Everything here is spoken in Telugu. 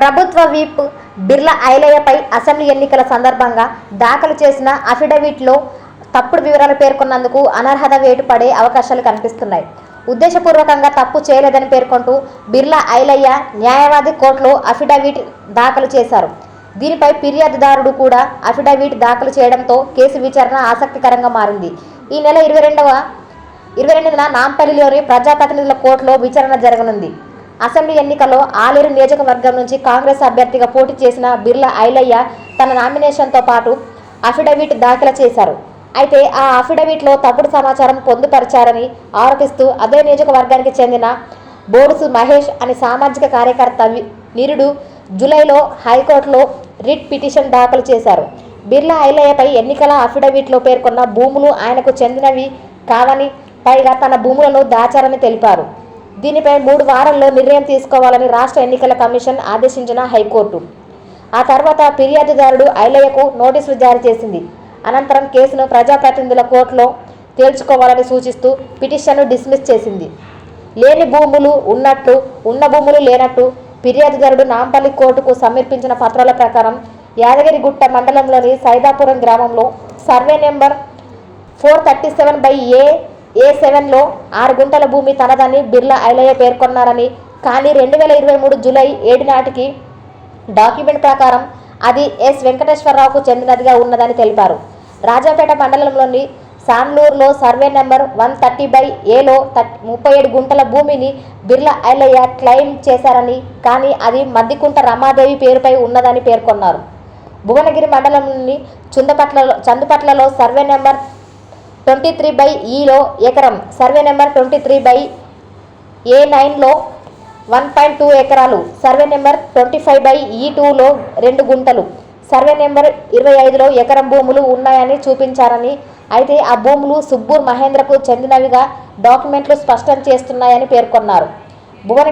ప్రభుత్వ వీప్ బిర్లా ఐలయ్యపై అసెంబ్లీ ఎన్నికల సందర్భంగా దాఖలు చేసిన అఫిడవిట్లో తప్పుడు వివరాలు పేర్కొన్నందుకు అనర్హత వేటు పడే అవకాశాలు కనిపిస్తున్నాయి. ఉద్దేశపూర్వకంగా తప్పు చేయలేదని పేర్కొంటూ బిర్లా ఐలయ్య న్యాయవాది కోర్టులో అఫిడవిట్ దాఖలు చేశారు. దీనిపై ఫిర్యాదుదారుడు కూడా అఫిడవిట్ దాఖలు చేయడంతో కేసు విచారణ ఆసక్తికరంగా మారింది. ఈ నెల ఇరవై రెండవ ఇరవై రెండున నాంపల్లిలోని ప్రజాప్రతినిధుల కోర్టులో విచారణ జరగనుంది. అసెంబ్లీ ఎన్నికల్లో ఆలేరు నియోజకవర్గం నుంచి కాంగ్రెస్ అభ్యర్థిగా పోటీ చేసిన బిర్లా ఐలయ్య తన నామినేషన్తో పాటు అఫిడవిట్ దాఖలు చేశారు. అయితే ఆ అఫిడవిట్లో తప్పుడు సమాచారం పొందుపరిచారని ఆరోపిస్తూ అదే నియోజకవర్గానికి చెందిన బోడుసు మహేష్ అనే సామాజిక కార్యకర్త నిరుడు జూలైలో హైకోర్టులో రిట్ పిటిషన్ దాఖలు చేశారు. బిర్లా ఐలయ్యపై ఎన్నికల అఫిడవిట్లో పేర్కొన్న భూములు ఆయనకు చెందినవి కావని పైగా తన భూములను దాచారని తెలిపారు. దీనిపై మూడు వారాల్లో నిర్ణయం తీసుకోవాలని రాష్ట్ర ఎన్నికల కమిషన్ ఆదేశించిన హైకోర్టు. ఆ తర్వాత ఫిర్యాదుదారుడు ఐలయ్యకు నోటీసులు జారీ చేసింది. అనంతరం కేసును ప్రజాప్రతినిధుల కోర్టులో తేల్చుకోవాలని సూచిస్తూ పిటిషన్ను డిస్మిస్ చేసింది. లేని భూములు ఉన్నట్టు ఉన్న భూములు లేనట్టు ఫిర్యాదుదారుడు నాంపల్లి కోర్టుకు సమర్పించిన పత్రాల ప్రకారం యాదగిరిగుట్ట మండలంలోని సైదాపురం గ్రామంలో survey number four thirty seven by A A సెవెన్లో ఆరు గుంటల భూమి తనదని బిర్లా ఐలయ్య పేర్కొన్నారని. కానీ రెండు వేల ఇరవై మూడు జూలై ఏడు నాటికి డాక్యుమెంట్ ప్రకారం అది ఎస్ వెంకటేశ్వరరావుకు చెందినదిగా ఉన్నదని తెలిపారు. రాజాపేట మండలంలోని సాన్లూరులో survey number one thirty by ఏలో ముప్పై ఏడు గుంటల భూమిని బిర్లా ఐలయ్య క్లెయిమ్ చేశారని. కానీ అది మద్దికుంట రమాదేవి పేరుపై ఉన్నదని పేర్కొన్నారు. భువనగిరి మండలంలోని చుందపట్లలో చందుపట్లలో survey number twenty three by ఈలో ఎకరం. Survey number twenty three by A నైన్లో వన్ పాయింట్ టూ ఎకరాలు. Survey number twenty five by E టూలో రెండు గుంటలు. సర్వే నెంబర్ ఇరవై ఐదులో ఎకరం భూములు ఉన్నాయని చూపించారని. అయితే ఆ భూములు సుబ్బూర్ మహేంద్రకు చెందినవిగా డాక్యుమెంట్లు స్పష్టం చేస్తున్నాయని పేర్కొన్నారు. భువన